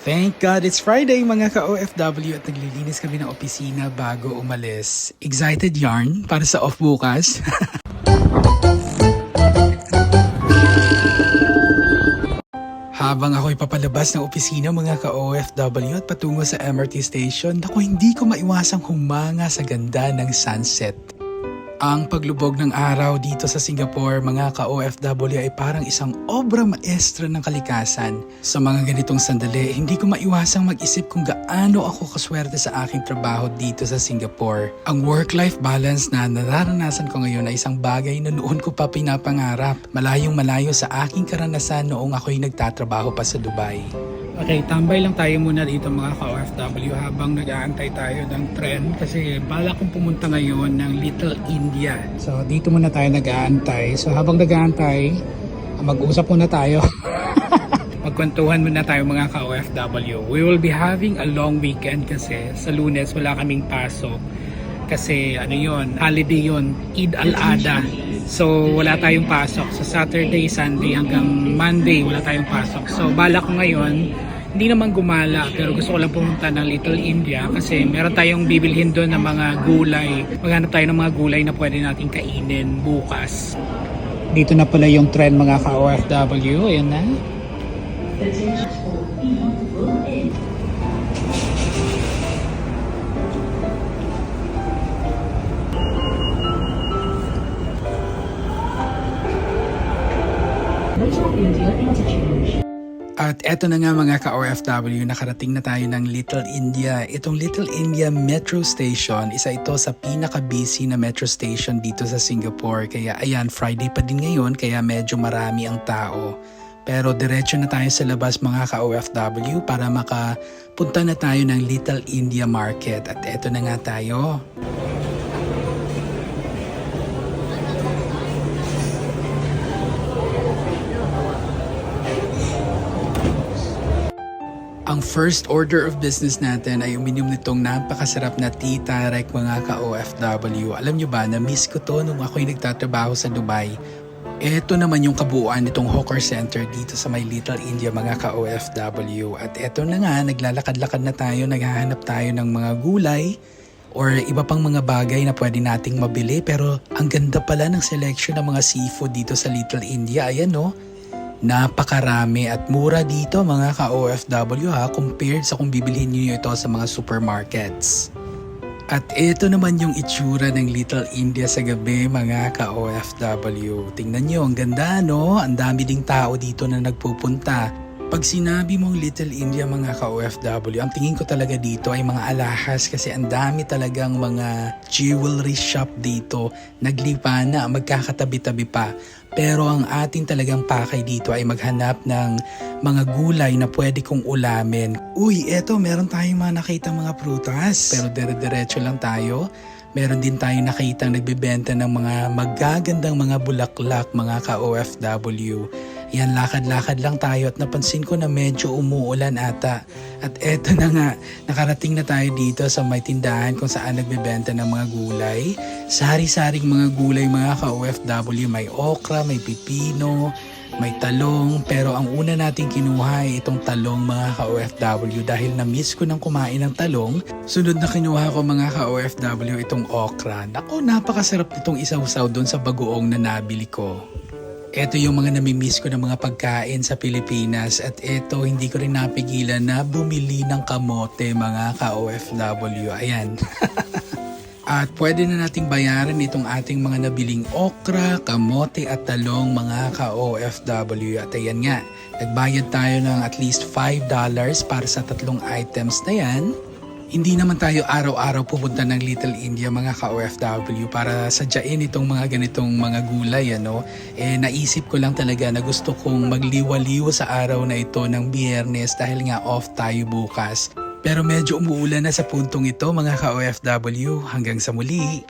Thank God it's Friday mga ka-OFW at naglilinis kami ng opisina bago umalis. Excited yarn para sa off bukas. Habang ako'y papalabas ng opisina mga ka-OFW at patungo sa MRT station, naku hindi ko maiwasang humanga sa ganda ng sunset. Ang paglubog ng araw dito sa Singapore, mga ka-OFW ay parang isang obra maestra ng kalikasan. Sa mga ganitong sandali, hindi ko maiwasang mag-isip kung gaano ako kaswerte sa aking trabaho dito sa Singapore. Ang work-life balance na nararanasan ko ngayon ay isang bagay na noon ko pa pinapangarap. Malayong malayo sa aking karanasan noong ako'y nagtatrabaho pa sa Dubai. Okay, tambay lang tayo muna dito mga ka-OFW habang nag-aantay tayo ng tren kasi bala kong pumunta ngayon ng Little India. So dito muna tayo nag-aantay. So habang nag-aantay, mag-usap muna tayo. Magkwentuhan muna tayo mga ka-OFW. We will be having a long weekend kasi sa lunes wala kaming pasok. Kasi ano yon holiday yon Eid al-Adha. So wala tayong pasok. Sa Saturday, Sunday hanggang Monday wala tayong pasok. So balak ko ngayon, hindi naman gumala pero gusto ko lang pumunta ng Little India kasi meron tayong bibilhin doon ng mga gulay. Maghanap tayo ng mga gulay na pwede natin kainin bukas. Dito na pala yung trend mga ka-OFW. Ayan na. At eto na nga mga ka-OFW, nakarating na tayo ng Little India. Itong Little India Metro Station, isa ito sa pinaka-busy na metro station dito sa Singapore. Kaya ayan, Friday pa din ngayon, kaya medyo marami ang tao. Pero diretso na tayo sa labas mga ka-OFW para makapunta na tayo ng Little India Market. At eto na nga tayo. Ang first order of business natin ay uminom nitong napakasarap na tea tarek mga ka-OFW. Alam nyo ba, na-miss ko to nung ako'y nagtatrabaho sa Dubai. Ito naman yung kabuuan nitong hawker center dito sa may Little India mga ka-OFW. At eto na nga, naglalakad-lakad na tayo, naghahanap tayo ng mga gulay or iba pang mga bagay na pwede nating mabili. Pero ang ganda pala ng selection ng mga seafood dito sa Little India. Ayan no, Napakarami at mura dito mga ka-OFW ha compared sa kung bibilhin niyo ito sa mga supermarkets. At ito naman yung itsura ng Little India sa gabi mga ka-OFW. Tingnan nyo, ang ganda no? Ang dami ding tao dito na nagpupunta. Pag sinabi mong Little India mga ka-OFW, ang tingin ko talaga dito ay mga alahas kasi ang dami talagang mga jewelry shop dito. Naglipa na, magkakatabi-tabi pa. Pero ang ating talagang pakay dito ay maghanap ng mga gulay na pwede kong ulamin. Uy, eto, meron tayong mga nakita mga prutas. Pero dire-diretso lang tayo. Meron din tayong nakita nagbebenta ng mga magagandang mga bulaklak, mga ka-OFW. Yan, lakad-lakad lang tayo at napansin ko na medyo umuulan ata. At eto na nga, nakarating na tayo dito sa may tindahan kung saan nagbebenta ng mga gulay. Sari-saring mga gulay mga ka-OFW, may okra, may pipino, may talong. Pero ang una nating kinuha ay itong talong mga ka-OFW dahil na-miss ko nang kumain ng talong. Sunod na kinuha ko mga ka-OFW itong okra. Nako, napakasarap nitong isaw-saw doon sa bagoong na nabili ko. Ito yung mga namimiss ko ng mga pagkain sa Pilipinas at ito hindi ko rin napigilan na bumili ng kamote mga ka-OFW. Ayan. at pwede na nating bayaran itong ating mga nabiling okra, kamote at talong mga ka-OFW. At ayan nga, nagbayad tayo ng at least $5 para sa tatlong items na yan. Hindi naman tayo araw-araw pupunta ng Little India mga ka-OFW para sadyain itong mga ganitong mga gulay. Ano? Eh, naisip ko lang talaga na gusto kong magliwaliw sa araw na ito ng biyernes dahil nga off tayo bukas. Pero medyo umuulan na sa puntong ito mga ka-OFW. Hanggang sa muli.